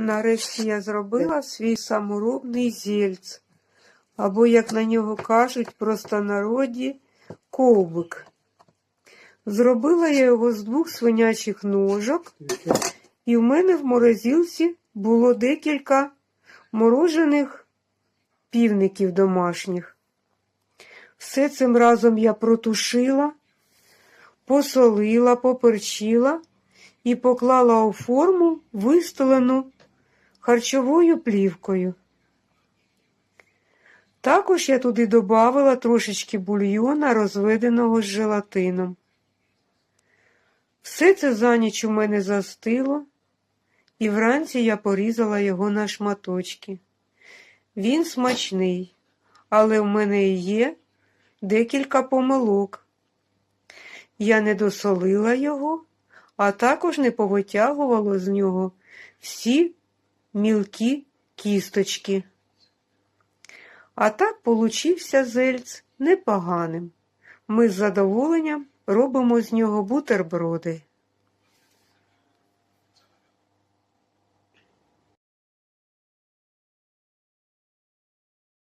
Нарешті я зробила свій саморобний зільц, або, як на нього кажуть, простонароді ковбик. Зробила я його з двох свинячих ножок, і в мене в морозилці було декілька морожених півників домашніх. Все цим разом я протушила, посолила, поперчила і поклала у форму, вистелену харчовою плівкою. Також я туди додавала трошечки бульйона, розведеного з желатином. Все це за ніч у мене застило, і вранці я порізала його на шматочки. Він смачний, але в мене є декілька помилок. Я не досолила його, а також не повитягувала з нього всі мілкі кісточки. А так получився зельц непоганим. Ми з задоволенням робимо з нього бутерброди.